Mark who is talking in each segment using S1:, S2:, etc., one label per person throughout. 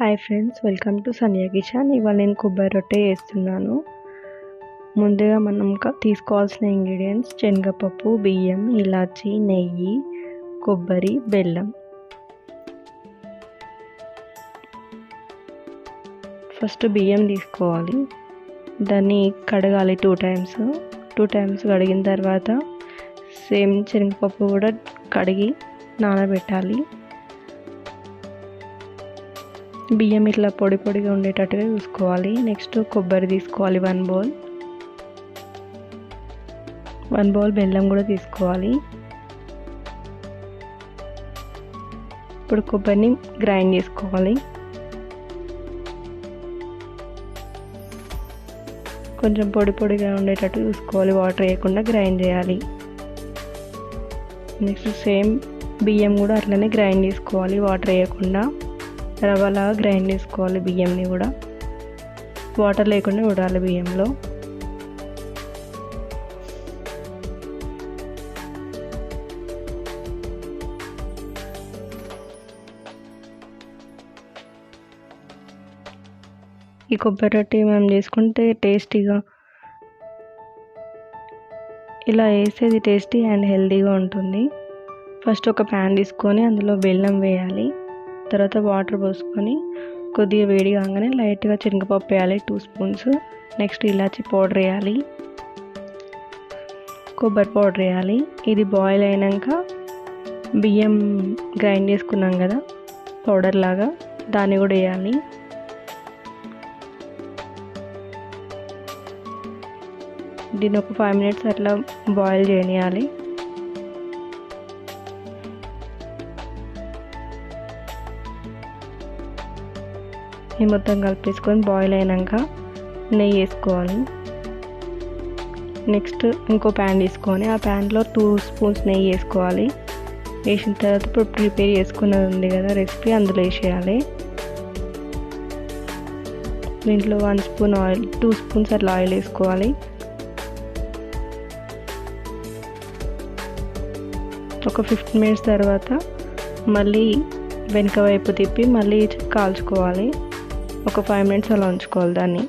S1: Hi friends welcome to Sanya kitchen ఇవాళ నేను కొబ్బరి రొట్టె చేస్తున్నాను. ముందుగా మనం తీసుకోవాల్సిన ఇంగ్రీడియంట్స్ శనగపప్పు బియ్యం ఇలాచి నెయ్యి కొబ్బరి బెల్లం. ఫస్ట్ బియ్యం తీసుకోవాలి. దాన్ని కడగాలి టూ టైమ్స్ టూ టైమ్స్ కడిగిన తర్వాత సేమ్ శనగపప్పు కూడా కడిగి నానబెట్టాలి. బియ్యం ఇట్లా పొడి పొడిగా ఉండేటట్టుగా చూసుకోవాలి. నెక్స్ట్ కొబ్బరి తీసుకోవాలి వన్ బౌల్ వన్ బౌల్ బెల్లం కూడా తీసుకోవాలి. ఇప్పుడు కొబ్బరిని గ్రైండ్ చేసుకోవాలి. కొంచెం పొడి పొడిగా ఉండేటట్టు చూసుకోవాలి. వాటర్ వేయకుండా గ్రైండ్ చేయాలి. నెక్స్ట్ సేమ్ బియ్యం కూడా అట్లనే గ్రైండ్ చేసుకోవాలి. వాటర్ వేయకుండా. రవ్వలాగా గ్రైండ్ చేసుకోవాలి బియ్యంని కూడా. వాటర్ లేకుండా ఉడాలి బియ్యంలో. ఈ కొబ్బరి రొట్టె మనం చేసుకుంటే టేస్టీగా ఇలా వేసేది టేస్టీ అండ్ హెల్తీగా ఉంటుంది. ఫస్ట్ ఒక ప్యాన్ తీసుకొని అందులో బెల్లం వేయాలి. తర్వాత వాటర్ పోసుకొని కొద్దిగా వేడి కాగానే లైట్గా శనగపప్పు వేయాలి టూ స్పూన్స్ నెక్స్ట్ ఇలాచి పౌడర్ వేయాలి. కొబ్బరి పౌడర్ వేయాలి. ఇది బాయిల్ అయినాక బియ్యం గ్రైండ్ చేసుకున్నాం కదా పౌడర్ లాగా దాన్ని కూడా వేయాలి. దీన్ని ఒక ఫైవ్ మినిట్స్ అట్లా బాయిల్ చేయనియాలి. ఈ మొత్తం కలిపేసుకొని బాయిల్ అయినాక నెయ్యి వేసుకోవాలి. నెక్స్ట్ ఇంకో ప్యాన్ తీసుకొని ఆ ప్యాన్లో టూ స్పూన్స్ నెయ్యి వేసుకోవాలి. వేసిన తర్వాత ఇప్పుడు ప్రిపేర్ చేసుకున్నది ఉంది కదా రెసిపీ అందులో వేసేయాలి. దీంట్లో one spoon oil two spoons అట్లా ఆయిల్ వేసుకోవాలి. ఒక ఫిఫ్టీన్ మినిట్స్ తర్వాత మళ్ళీ వెనుక వైపు తిప్పి మళ్ళీ కాల్చుకోవాలి. ఒక ఫైవ్ మినిట్స్ అలా ఉంచుకోవాలి దాన్ని.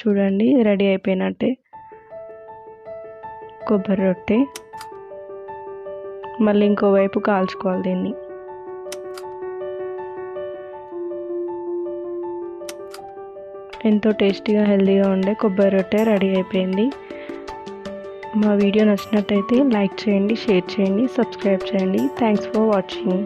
S1: చూడండి రెడీ అయిపోయినట్టే. కొబ్బరి రొట్టె. మళ్ళీ ఇంకోవైపు కాల్చుకోవాలి దీన్ని. ఎంతో టేస్టీగా హెల్తీగా ఉండే కొబ్బరి రొట్టె రెడీ అయిపోయింది. మా వీడియో నచ్చినట్టయితే లైక్ చేయండి షేర్ చేయండి సబ్స్క్రైబ్ చేయండి. Thanks for watching